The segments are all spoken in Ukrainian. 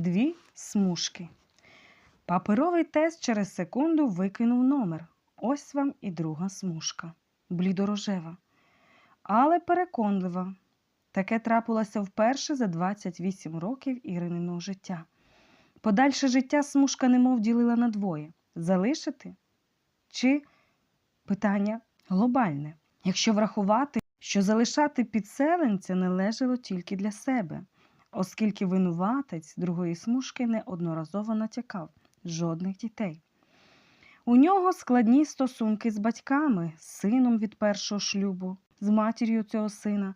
Дві смужки. Паперовий тест через секунду викинув номер. Ось вам і друга смужка. Блідорожева. Але переконлива. Таке трапилося вперше за 28 років Ірининого життя. Подальше життя смужка немов ділила на двоє. Залишити? Чи питання глобальне? Якщо врахувати, що залишати підселенця належало тільки для себе, оскільки винуватець другої смужки неодноразово натякав жодних дітей. У нього складні стосунки з батьками, з сином від першого шлюбу, з матір'ю цього сина.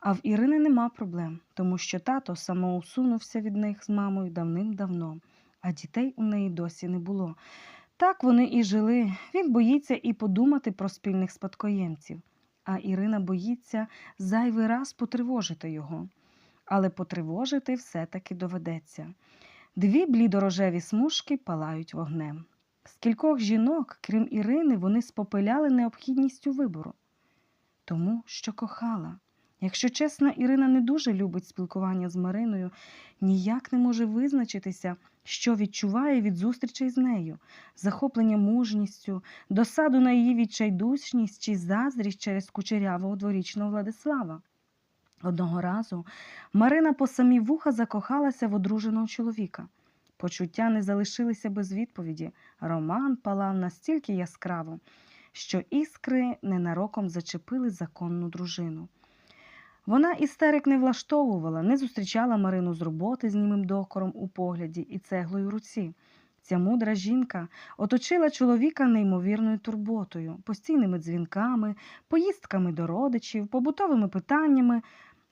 А в Ірини нема проблем, тому що тато самоусунувся від них з мамою давним-давно, а дітей у неї досі не було. Так вони і жили. Він боїться і подумати про спільних спадкоємців, а Ірина боїться зайвий раз потривожити його. Але потривожити все-таки доведеться. Дві блідорожеві смужки палають вогнем. Скількох жінок, крім Ірини, вони спопиляли необхідністю вибору. Тому що кохала. Якщо чесно, Ірина не дуже любить спілкування з Мариною, ніяк не може визначитися, що відчуває від зустрічей з нею, захоплення мужністю, досаду на її відчайдушність чи заздрість через кучерявого дворічного Владислава. Одного разу Марина по самі вуха закохалася в одруженого чоловіка. Почуття не залишилися без відповіді. Роман палав настільки яскраво, що іскри ненароком зачепили законну дружину. Вона істерик не влаштовувала, не зустрічала Марину з роботи з німим докором у погляді і цеглою в руці. Ця мудра жінка оточила чоловіка неймовірною турботою, постійними дзвінками, поїздками до родичів, побутовими питаннями,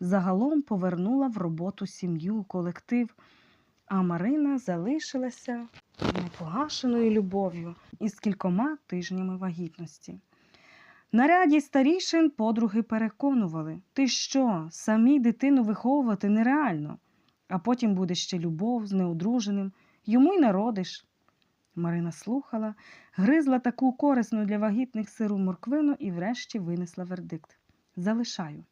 загалом повернула в роботу сім'ю, колектив. А Марина залишилася непогашеною любов'ю із кількома тижнями вагітності. На ряді старішин подруги переконували, ти що, самій дитину виховувати нереально, а потім буде ще любов з неодруженим, йому й народиш. Марина слухала, гризла таку корисну для вагітних сиру морквину і врешті винесла вердикт. Залишаю,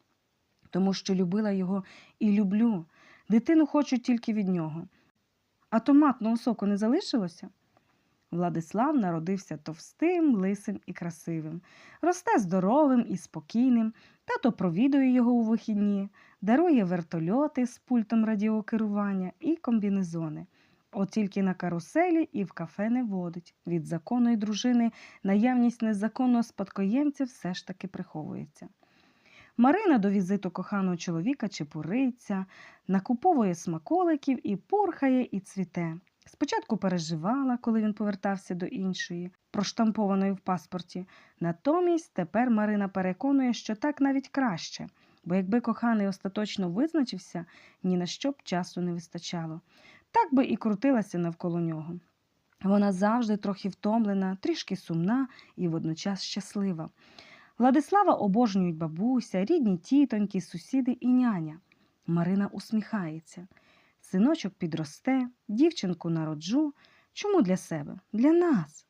тому що любила його і люблю. Дитину хочу тільки від нього. А томатного соку не залишилося? Владислав народився товстим, лисим і красивим, росте здоровим і спокійним, тато провідує його у вихідні, дарує вертольоти з пультом радіокерування і комбінезони. От тільки на каруселі і в кафе не водить. Від законної дружини наявність незаконного спадкоємця все ж таки приховується. Марина до візиту коханого чоловіка чепуриться, накуповує смаколиків і пурхає, і цвіте. Спочатку переживала, коли він повертався до іншої, проштампованої в паспорті. Натомість тепер Марина переконує, що так навіть краще, бо якби коханий остаточно визначився, ні на що б часу не вистачало. Так би і крутилася навколо нього. Вона завжди трохи втомлена, трішки сумна і водночас щаслива. Владислава обожнюють бабуся, рідні тітоньки, сусіди і няня. Марина усміхається. Синочок підросте, дівчинку народжу. Чому для себе? Для нас.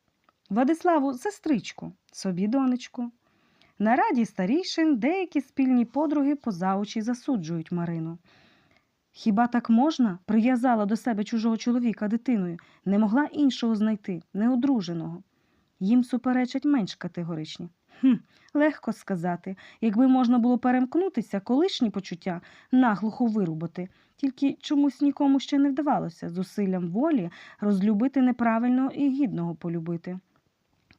Владиславу сестричку, собі донечку. На раді старішин деякі спільні подруги поза очі засуджують Марину. Хіба так можна? Прив'язала до себе чужого чоловіка дитиною, не могла іншого знайти, неодруженого. Їм суперечать менш категоричні. Хм, легко сказати, якби можна було перемкнутися, колишні почуття наглухо вирубати, тільки чомусь нікому ще не вдавалося зусиллям волі розлюбити неправильного і гідного полюбити.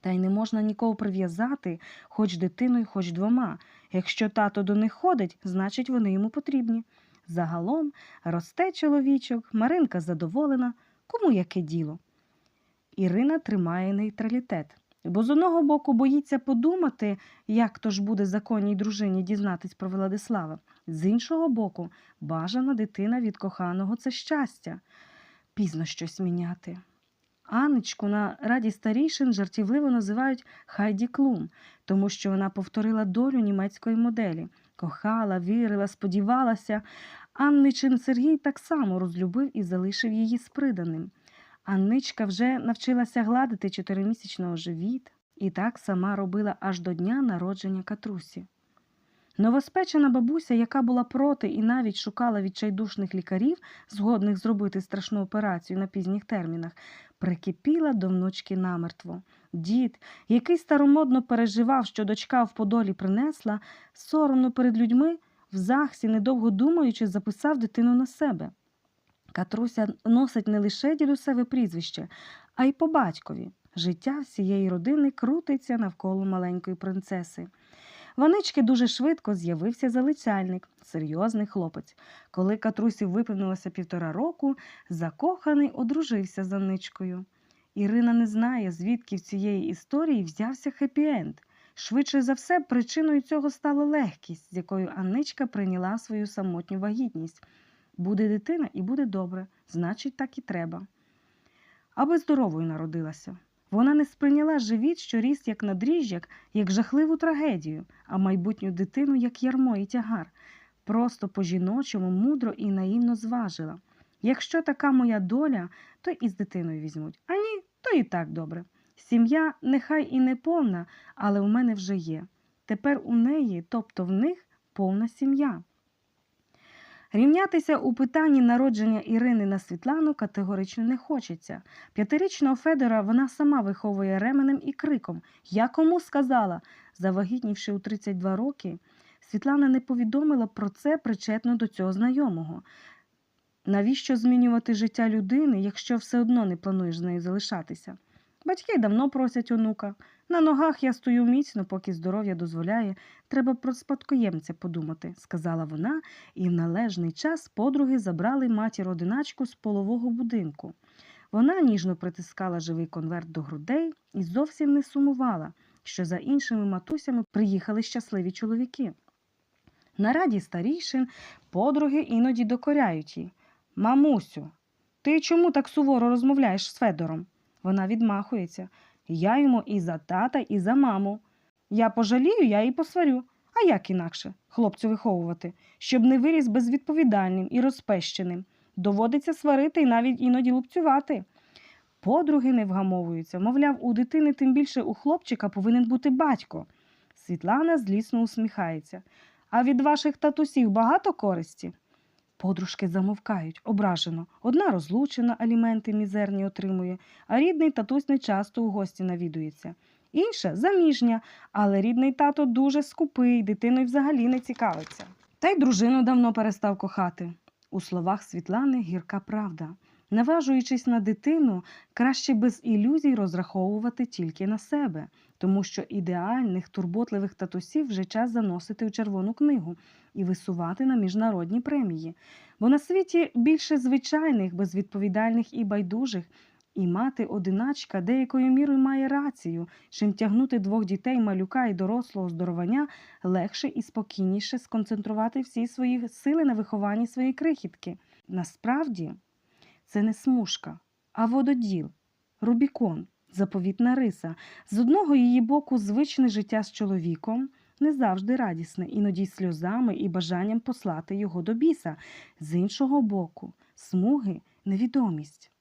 Та й не можна нікого прив'язати, хоч дитиною, хоч двома. Якщо тато до них ходить, значить вони йому потрібні. Загалом росте чоловічок, Маринка задоволена, кому яке діло. Ірина тримає нейтралітет, бо з одного боку боїться подумати, як то ж буде законній дружині дізнатись про Владислава. З іншого боку, бажана дитина від коханого це щастя. Пізно щось міняти. Анечку на раді старішин жартівливо називають Хайді Клум, тому що вона повторила долю німецької моделі. Кохала, вірила, сподівалася. Анничин Сергій так само розлюбив і залишив її сприданим. Анничка вже навчилася гладити чотиримісячного живіт і так сама робила аж до дня народження Катрусі. Новоспечена бабуся, яка була проти і навіть шукала відчайдушних лікарів, згодних зробити страшну операцію на пізніх термінах, прикипіла до внучки намертво. Дід, який старомодно переживав, що дочка в Подолі принесла, соромно перед людьми, в захсі, недовго думаючи, записав дитину на себе. Катруся носить не лише дідусеве прізвище, а й по батькові. Життя всієї родини крутиться навколо маленької принцеси. Ванички дуже швидко з'явився залицяльник, серйозний хлопець. Коли Катрусі виповнилося півтора року, закоханий одружився з Анничкою. Ірина не знає, звідки в цієї історії взявся хеппі-енд. Швидше за все, причиною цього стала легкість, з якою Анничка прийняла свою самотню вагітність. Буде дитина і буде добре, значить, так і треба. Аби здоровою народилася. Вона не сприйняла живіт, що ріс як надріжджак, як жахливу трагедію, а майбутню дитину як ярмо і тягар. Просто по-жіночому мудро і наївно зважила. Якщо така моя доля, то і з дитиною візьмуть. А ні, то і так добре. Сім'я нехай і не повна, але у мене вже є. Тепер у неї, тобто в них, повна сім'я. Рівнятися у питанні народження Ірини на Світлану категорично не хочеться. П'ятирічного Федора вона сама виховує ременем і криком. Я кому сказала? Завагітнівши у 32 роки, Світлана не повідомила про це причетно до цього знайомого. Навіщо змінювати життя людини, якщо все одно не плануєш з нею залишатися? Батьки давно просять онука. На ногах я стою міцно, поки здоров'я дозволяє. Треба про спадкоємця подумати, сказала вона, і в належний час подруги забрали матір одиначку з полового будинку. Вона ніжно притискала живий конверт до грудей і зовсім не сумувала, що за іншими матусями приїхали щасливі чоловіки. На раді старішин подруги іноді докоряють їй. Мамусю, ти чому так суворо розмовляєш з Федором? Вона відмахується. Я йому і за тата, і за маму. Я пожалію, я і посварю. А як інакше хлопцю виховувати, щоб не виріс безвідповідальним і розпещеним. Доводиться сварити і навіть іноді лупцювати. Подруги не вгамовуються, мовляв, у дитини, тим більше у хлопчика повинен бути батько. Світлана злісно усміхається. А від ваших татусів багато користі? Подружки замовкають ображено. Одна розлучена, аліменти мізерні отримує, а рідний татусь не часто у гості навідується. Інша заміжня, але рідний тато дуже скупий, дитиною взагалі не цікавиться. Та й дружину давно перестав кохати. У словах Світлани гірка правда. Наважуючись на дитину, краще без ілюзій розраховувати тільки на себе, тому що ідеальних турботливих татусів вже час заносити у червону книгу і висувати на міжнародні премії. Бо на світі більше звичайних, безвідповідальних і байдужих, і мати одиначка деякою мірою має рацію, чим тягнути двох дітей, малюка і дорослого здоровання легше і спокійніше сконцентрувати всі свої сили на вихованні своєї крихітки. Насправді це не смужка, а вододіл, Рубікон, заповітна риса. З одного її боку звичне життя з чоловіком не завжди радісне, іноді сльозами і бажанням послати його до біса. З іншого боку, смуги невідомість.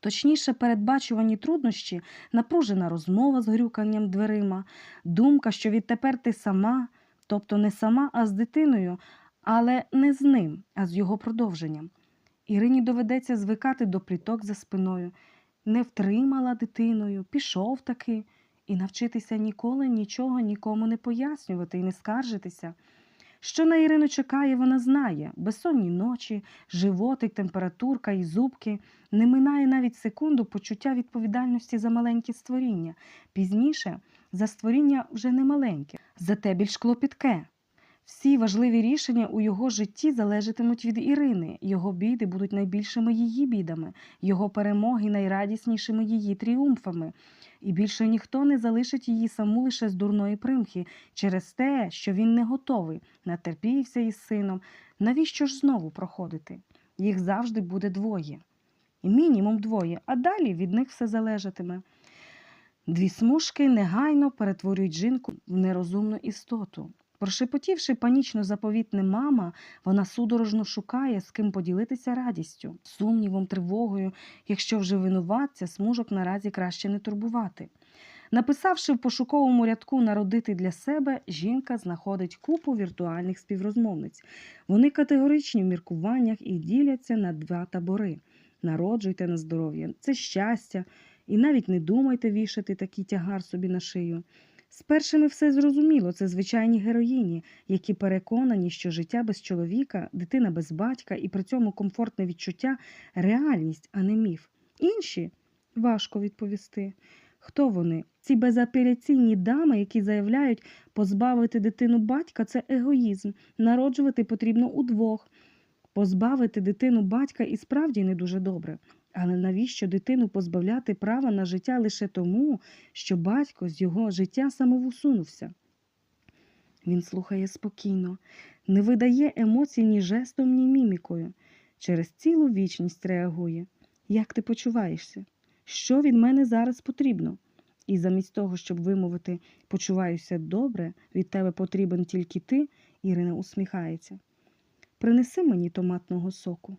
Точніше, передбачувані труднощі, напружена розмова з грюканням дверима, думка, що відтепер ти сама, тобто не сама, а з дитиною, але не з ним, а з його продовженням. Ірині доведеться звикати до пліток за спиною. Не втримала дитиною, пішов таки, і навчитися ніколи нічого нікому не пояснювати і не скаржитися. Що на Ірину чекає, вона знає безсонні ночі, животик, температурка і зубки. Не минає навіть секунду почуття відповідальності за маленькі створіння. Пізніше за створіння вже не маленьке, зате більш клопітке. Всі важливі рішення у його житті залежатимуть від Ірини. Його біди будуть найбільшими її бідами, його перемоги найрадіснішими її тріумфами. І більше ніхто не залишить її саму лише з дурної примхи через те, що він не готовий, натерпівся із сином. Навіщо ж знову проходити? Їх завжди буде двоє. І мінімум двоє, а далі від них все залежатиме. Дві смужки негайно перетворюють жінку в нерозумну істоту. Прошепотівши панічно заповітне мама, вона судорожно шукає, з ким поділитися радістю, сумнівом, тривогою, якщо вже винуватця, смужок наразі краще не турбувати. Написавши в пошуковому рядку народити для себе, жінка знаходить купу віртуальних співрозмовниць. Вони категоричні в міркуваннях і діляться на два табори. Народжуйте на здоров'я, це щастя, і навіть не думайте вішати такий тягар собі на шию. З першими все зрозуміло, це звичайні героїні, які переконані, що життя без чоловіка, дитина без батька і при цьому комфортне відчуття реальність, а не міф. Інші важко відповісти. Хто вони? Ці безапеляційні дами, які заявляють, позбавити дитину батька це егоїзм, народжувати потрібно удвох. Позбавити дитину батька і справді не дуже добре. Але навіщо дитину позбавляти права на життя лише тому, що батько з його життя самовусунувся? Він слухає спокійно, не видає емоцій ні жестом, ні мімікою. Через цілу вічність реагує. Як ти почуваєшся? Що від мене зараз потрібно? І замість того, щоб вимовити почуваюся добре, від тебе потрібен тільки ти, Ірина усміхається. Принеси мені томатного соку.